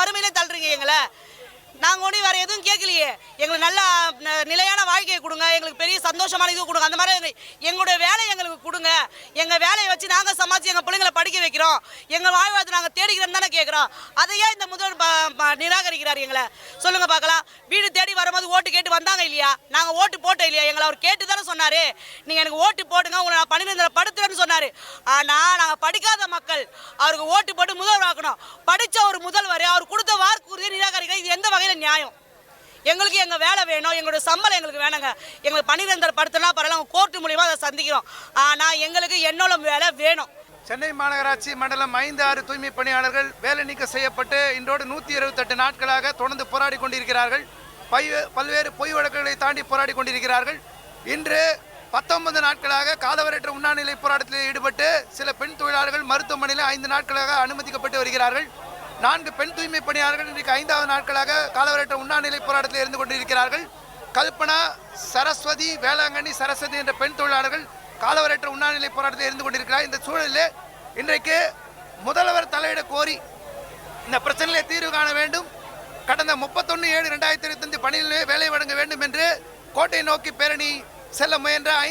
வறுமையில தள்ளுறீங்க எங்களை. நாங்கள் ஒன்றும் வேறு எதுவும் கேட்கலையே. எங்களுக்கு நல்ல நிலையான வாழ்க்கையை கொடுங்க. எங்களுக்கு பெரிய சந்தோஷமான இது கொடுங்க. அந்த மாதிரி எங்களுடைய வேலையை எங்களுக்கு கொடுங்க. எங்கள் வேலையை வச்சு நாங்கள் சமாளித்து எங்கள் பிள்ளைங்களை படிக்க வைக்கிறோம். எங்கள் வாழ்வாதாரத்தை நாங்கள் தேடிக்கிறோம் தானே கேட்குறோம் அதையே இந்த முதல்வர் நிராகரிக்கிறார் எங்களை. சொல்லுங்கள் பார்க்கலாம். வீடு ஓட்டு கேட்டு வந்தாங்க இல்லையா? நாங்கள் ஓட்டு போட்டோம் இல்லையா? எங்களை அவர் கேட்டு தானே சொன்னார். நீங்கள் எனக்கு ஓட்டு போடுங்க உங்களை நான் பன்னிரெண்டு படுத்துறேன்னு சொன்னார். ஆனால் நாங்கள் படிக்காத மக்கள். அவருக்கு ஓட்டு போட்டு முதல்வர் ஆக்கணும். படித்த ஒரு முதல்வர் அவர் கொடுத்த வாக்குறுதியை நிராகரிக்க இது எந்த வகையில் நியாயம்? எங்களுக்கு எங்கள் வேலை வேணும் எங்களுடைய சம்பளம் எங்களுக்கு வேணுங்க. எங்களுக்கு பணிநிரந்தர படுத்தினா பரவாயில்ல கோர்ட்டு மூலிமா அதை சந்திக்கிறோம். ஆனால் எங்களுக்கு என்னோட வேலை வேணும். சென்னை மாநகராட்சி மண்டலம் ஐந்து ஆறு தூய்மை பணியாளர்கள் வேலை நீக்கம் செய்யப்பட்டு இன்றோடு நூற்றி இருபத்தெட்டு நாட்களாக தொடர்ந்து போராடி கொண்டிருக்கிறார்கள். பல்வேறு பொய் வழக்குகளை தாண்டி போராடி கொண்டிருக்கிறார்கள். இன்று பத்தொன்பது நாட்களாக காலவரற்ற உண்ணாநிலை போராட்டத்தில் ஈடுபட்டு சில பெண் தொழிலாளர்கள் மருத்துவமனையில் ஐந்து நாட்களாக அனுமதிக்கப்பட்டு வருகிறார்கள். நான்கு பெண் தூய்மை பணியாளர்கள் இன்றைக்கு ஐந்தாவது நாட்களாக காலவரற்ற உண்ணாநிலை போராட்டத்தில் இருந்து கொண்டிருக்கிறார்கள். கல்பனா சரஸ்வதி வேளாங்கண்ணி சரஸ்வதி என்ற பெண் தொழிலாளர்கள் காலவரற்ற உண்ணாநிலை போராட்டத்தில் இருந்து கொண்டிருக்கிறார் இந்த சூழலில் இன்றைக்கு முதல்வர் தலையிட கோரி இந்த பிரச்சனையை தீர்வு காண வேண்டும். கடந்த முப்பத்தொன்று ஏழு ரெண்டாயிரத்தி இருபத்தஞ்சு பணியிலே வேலை வழங்க வேண்டும் என்று கோட்டை நோக்கி பேரணி செல்ல முயன்ற ஐந்து